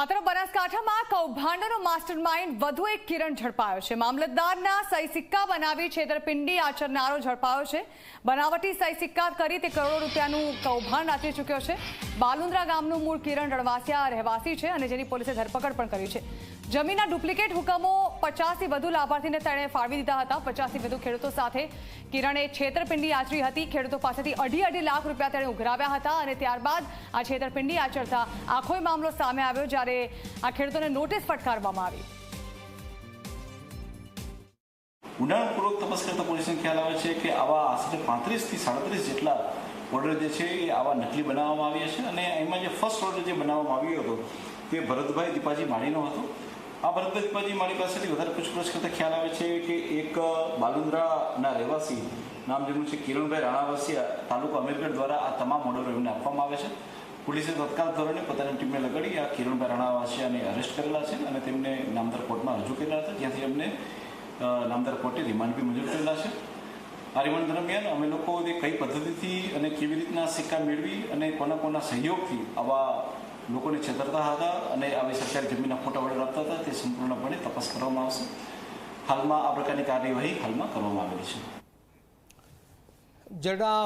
આ બનાસકાંઠામાં કૌભાંડોનો master mind વધુ એક કિરણ ઝડપાયો છે. મામલતદારના સહી સિક્કા બનાવી છેતરપિંડી આચરનારો ઝડપાયો છે. બનાવટી સહી સિક્કા કરી તે કરોડો રૂપિયાનું કૌભાંડ આચરી ચૂક્યો છે. બાલુંદ્રા ગામનું મૂળ કિરણ રણવાસિયા રહેવાસી છે અને જેની પોલીસે ધરપકડ પણ કરી છે. જમીનના ડુપ્લિકેટ હુકમો પચાસથી વધુ લાભાર્થીને તેણે ફાળવી દીધા હતા. પચાસથી વધુ ખેડૂતો સાથે કિરણે છેતરપિંડી આચરી હતી. ખેડૂતો પાસેથી અઢી અઢી લાખ રૂપિયા તેણે ઉઘરાવ્યા હતા અને ત્યારબાદ આ છેતરપિંડી આચરતા આખોય મામલો સામે આવ્યો. જ્યારે આ ખેડૂતોને નોટિસ ફટકારવામાં આવી. ઊંડાણપૂર્વક તપાસ કરતા પોલીસને ખ્યાલ આવે છે કે આવા આશરે પાંત્રીસથી સાડત્રીસ જેટલા ઓર્ડર જે છે એ આવા નકલી બનાવવામાં આવ્યા છે અને એમાં જે ફર્સ્ટ ઓર્ડર જે બનાવવામાં આવ્યો હતો તે ભરતભાઈ દીપાજી માળીનો હતો. આ ભરતભાઈ દીપાજી માળી પાસેથી વધારે પૂછપરછ કરતા ખ્યાલ આવે છે કે એક બાલુંદ્રાના રહેવાસી, નામ જેમનું છે કિરણભાઈ રાણાવાસી તાલુકા અમીરગઢ દ્વારા આ તમામ ઓર્ડરો એમને આપવામાં આવે છે. પોલીસે તત્કાલ ધોરણે પોતાની ટીમને લગાડી આ કિરણભાઈ રાણાવાસિયાને અરેસ્ટ કરેલા છે અને તેમને નામદાર કોર્ટમાં રજૂ કરેલા હતા. જ્યાંથી અમને નામદાર કોર્ટે રિમાન્ડ બી મંજૂર કરેલા છે. આ રિમાન્ડ દરમિયાન અમે લોકો કઈ પદ્ધતિથી અને કેવી રીતના સિક્કા મેળવી અને કોના કોના સહયોગથી આવા લોકોને છેતરતા હતા અને આવી સરકારી જમીનના ખોટા ઓર્ડર આપતા હતા તે સંપૂર્ણપણે તપાસ કરવામાં આવશે. હાલમાં આ પ્રકારની કાર્યવાહી હાલમાં કરવામાં આવેલી છે. જડા